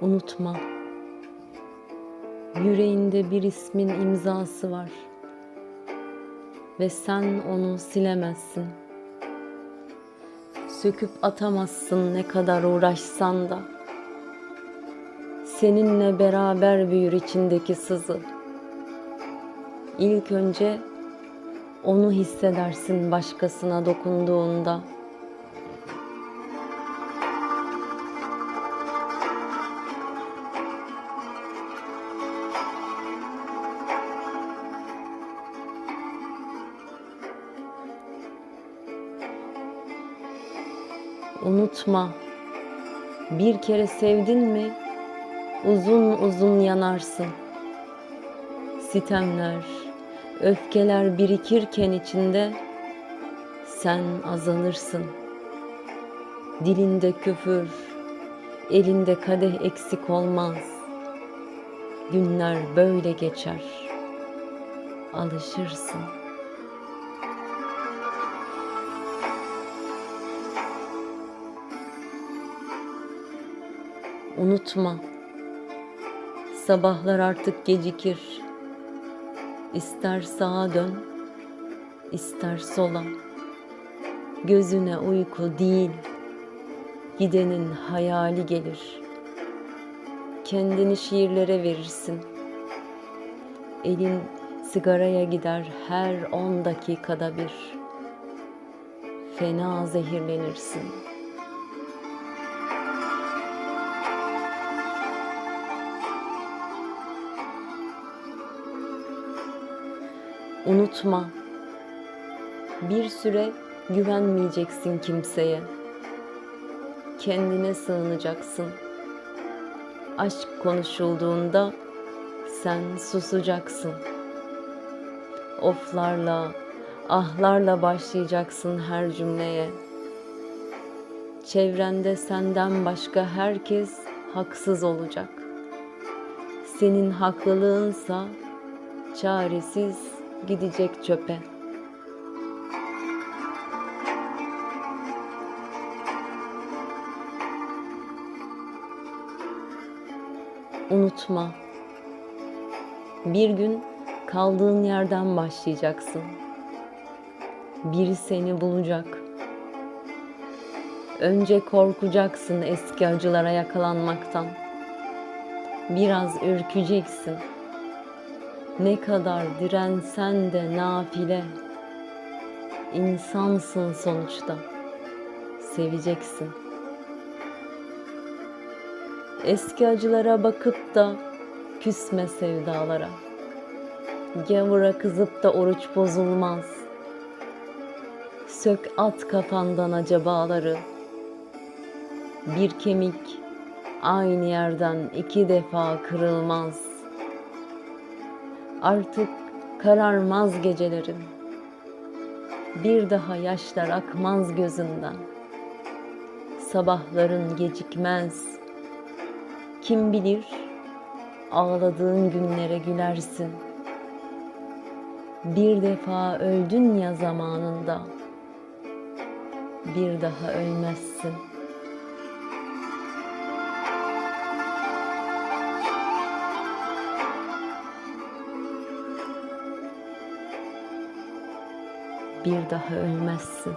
Unutma. Yüreğinde bir ismin imzası var. Ve sen onu silemezsin. Söküp atamazsın ne kadar uğraşsan da. Seninle beraber büyür içindeki sızı. İlk önce onu hissedersin başkasına dokunduğunda. Unutma. Bir kere sevdin mi uzun uzun yanarsın. Sitemler, öfkeler birikirken içinde sen azalırsın. Dilinde küfür, elinde kadeh eksik olmaz. Günler böyle geçer. Alışırsın. Unutma. Sabahlar artık gecikir. İster sağa dön, ister sola. Gözüne uyku değil, gidenin hayali gelir. Kendini şiirlere verirsin. Elin sigaraya gider her on dakikada bir. Fena zehirlenirsin. Unutma. Bir süre güvenmeyeceksin kimseye. Kendine sığınacaksın. Aşk konuşulduğunda sen susacaksın. Oflarla, ahlarla başlayacaksın her cümleye. Çevrende senden başka herkes haksız olacak. Senin haklılığınsa çaresiz gidecek çöpe. Unutma. Bir gün kaldığın yerden başlayacaksın. Biri seni bulacak. Önce korkacaksın eski acılara yakalanmaktan. Biraz ürkeceksin. Ne kadar dirensen de nafile. İnsansın sonuçta. Seveceksin. Eski acılara bakıp da küsme sevdalara. Gavura kızıp da oruç bozulmaz. Sök at kafandan acabaları. Bir kemik aynı yerden iki defa kırılmaz. Artık kararmaz gecelerin. Bir daha yaşlar akmaz gözünden. Sabahların gecikmez. Kim bilir ağladığın günlere gülersin. Bir defa öldün ya zamanında. Bir daha ölmezsin. Bir daha ölmezsin.